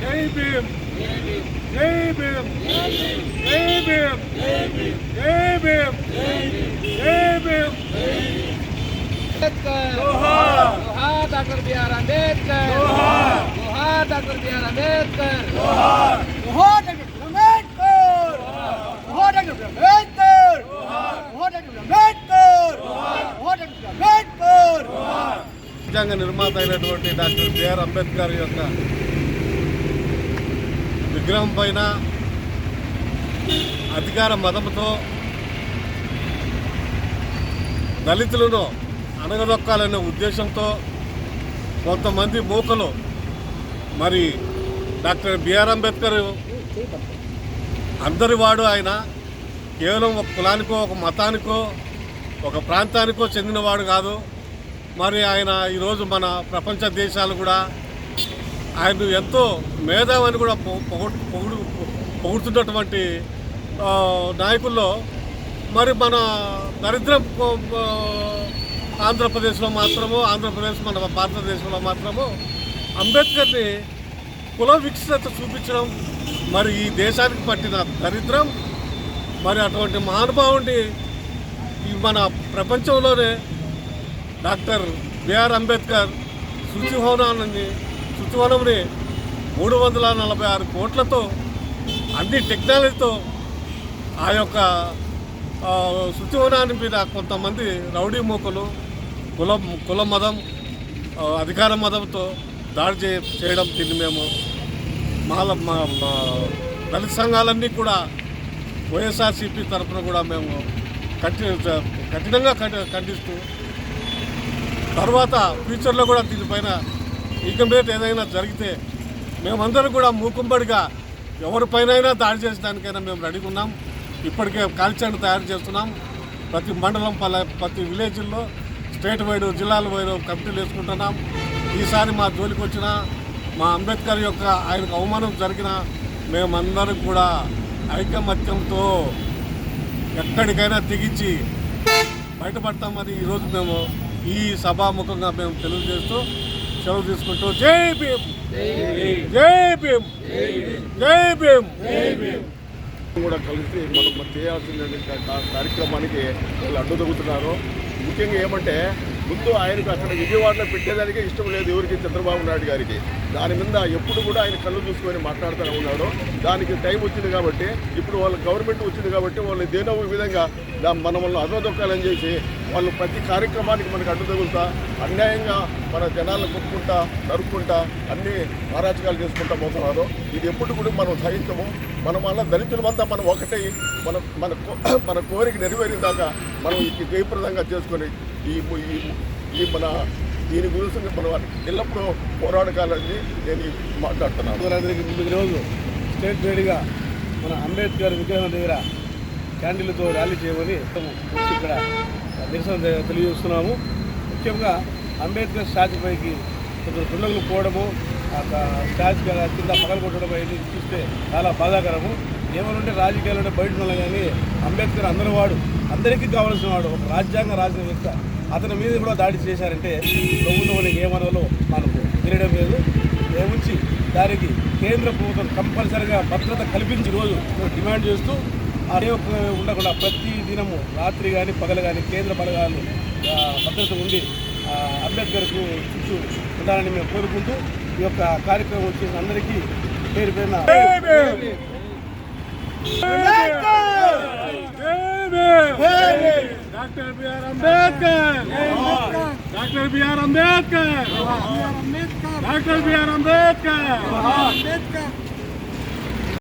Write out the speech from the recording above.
జై భీమ్ జై భీమ్ జై భీమ్ జై భీమ్ జై భీమ్ అంబేద్కర్ జోహార్ జోహార్ డాక్టర్ బిఆర్ అంబేద్కర్ జోహార్ జోహార్ డాక్టర్ బిఆర్ అంబేద్కర్ జోహార్ జోహార్ డాక్టర్ అంబేద్కర్ జోహార్ డాక్టర్ అంబేద్కర్ జోహార్ డాక్టర్ అంబేద్కర్ జోహార్ డాక్టర్ అంబేద్కర్ రాజ్యాంగ నిర్మాత అయినటువంటి డాక్టర్ బిఆర్ అంబేద్కర్ యొక్క విగ్రహం పైన అధికార మతంతో దళితులను అణగదొక్కాలనే ఉద్దేశంతో కొంతమంది మూకలు మరి డాక్టర్ బిఆర్ అంబేద్కర్ అందరి వాడు ఆయన కేవలం ఒక కులానికో ఒక మతానికో ఒక ప్రాంతానికో చెందినవాడు కాదు. మరి ఆయన ఈరోజు మన ప్రపంచ దేశాలు కూడా ఆయన ఎంతో మేధావని కూడా పొగడు పొగుడు పొగుడుతున్నటువంటి నాయకుల్లో మరి మన దరిద్రం ఆంధ్రప్రదేశ్లో మాత్రము ఆంధ్రప్రదేశ్ మన భారతదేశంలో మాత్రము అంబేద్కర్ని కుల వికసిత చూపించడం మరి ఈ దేశానికి పట్టిన దరిద్రం మరి అటువంటి మహానుభావుడిని ఈ మన ప్రపంచంలోనే డాక్టర్ బిఆర్ అంబేద్కర్ శుచిభవనాన్ని శుచిభవనంని మూడు వందల నలభై ఆరు కోట్లతో అన్ని టెక్నాలజీతో ఆ యొక్క ఆ, శుచిభవనాన్ని మీద కొంతమంది రౌడీ మూకలు కుల కుల మతం అధికార మతంతో దాడి చే చేయడం దీన్ని మేము మాల మా దళిత సంఘాలన్నీ కూడా వైఎస్ఆర్సీపీ తరఫున కూడా మేము కఠి కఠినంగా ఖండిస్తూ తర్వాత ఫ్యూచర్లో కూడా దీనిపైన ఇక ఏదైనా జరిగితే మేమందరం కూడా మూకుంబడిగా ఎవరిపైనైనా దాడి చేసడానికైనా మేము రెడీగా ఉన్నాం. ఇప్పటికే కాల్చండి తయారు చేస్తున్నాం. ప్రతి మండలం పల ప్రతి విలేజ్లో స్టేట్ వైడ్ జిల్లాల వైడ్ కమిటీలు వేసుకుంటున్నాం. ఈసారి మా జోలికి వచ్చిన మా అంబేద్కర్ యొక్క ఆయనకు అవమానం జరిగిన మేమందరం కూడా ఐకమత్యంతో ఎక్కడికైనా తెగించి బయటపడతామని ఈరోజు మేము ఈ సభాముఖంగా మేము తెలియజేస్తూ సెలవు తీసుకుంటూ జై భీమ్! జై భీమ్! జై భీమ్! కూడా కలిసి మనం చేయాల్సిన కార్యక్రమానికి వాళ్ళు అడ్డుదొగుతున్నారు ముఖ్యంగా ఏమంటే ముందు ఆయనకు అక్కడ విజయవాడలో పెట్టేదానికి ఇష్టం లేదు ఎవరికి? చంద్రబాబు నాయుడు గారికి. దాని మీద ఎప్పుడు కూడా ఆయన కళ్ళు చూసుకొని మాట్లాడుతూనే ఉన్నాడు. దానికి టైం వచ్చింది కాబట్టి ఇప్పుడు వాళ్ళ గవర్నమెంట్ వచ్చింది కాబట్టి వాళ్ళు దేనో విధంగా దా- మన వల్ల అదోదొక్కాలని చేసి వాళ్ళు ప్రతి కార్యక్రమానికి మనకు అడ్డు తగులుతా అన్యాయంగా మన జనాలను కొట్టుకుంటా నరుక్కుంటా అన్ని అరాచకాలు చేసుకుంటా పోతున్నారు. ఇది ఎప్పుడు కూడా మనం సహించము మనం వల్ల దళితులమంతా మనం ఒకటే మన మన కో- మన కోరిక నెరవేరిన దాకా మనం ఇది జయప్రదంగా చేసుకొని ఈ ఈ ఈ మన దీని గురించి మనం ఎల్లప్పుడూ పోరాడకాలని నేను మాట్లాడుతున్నాను. అందరికీ ముందు రోజు స్టేట్ వైడ్గా మన అంబేద్కర్ విగ్రహం దగ్గర క్యాండిల్తో ర్యాలీ చేయమని ఇక్కడ నిరసన తె- తెలియజేస్తున్నాము. ముఖ్యంగా అంబేద్కర్ స్టాచ్యూ పైకి కొంచెం దుండగులు పోవడము స్టాచ్యూ కింద కింద పగలు కొట్టడం అనేది చూస్తే చాలా బాధాకరము. ఏమనుంటే రాజకీయాలు బయట ఉన్న కానీ అంబేద్కర్ అందరి వాడు అందరికీ కావాల్సిన వాడు ఒక రాజ్యాంగ రాసిన వ్యక్తి అతని మీద కూడా దాడి చేశారంటే ప్రభుత్వం ఏమనాలో మనకు తెలియడం లేదు. ఏముంచి దానికి కేంద్ర ప్రభుత్వం కంపల్సరిగా భద్రత కల్పించి రోజు డిమాండ్ చేస్తూ అదే ఉండకుండా ప్రతి దినము రాత్రి కానీ పగలు కానీ కేంద్ర బలగాలు భద్రత ఉండి అంబేద్కర్కు చుట్టూ ఉండాలని మేము కోరుకుంటూ ఈ యొక్క కార్యక్రమం వచ్చేసి అందరికీ పేరు పేరున doctor BR Ambedkar! Doctor BR Ambedkar! Doctor BR Ambedkar!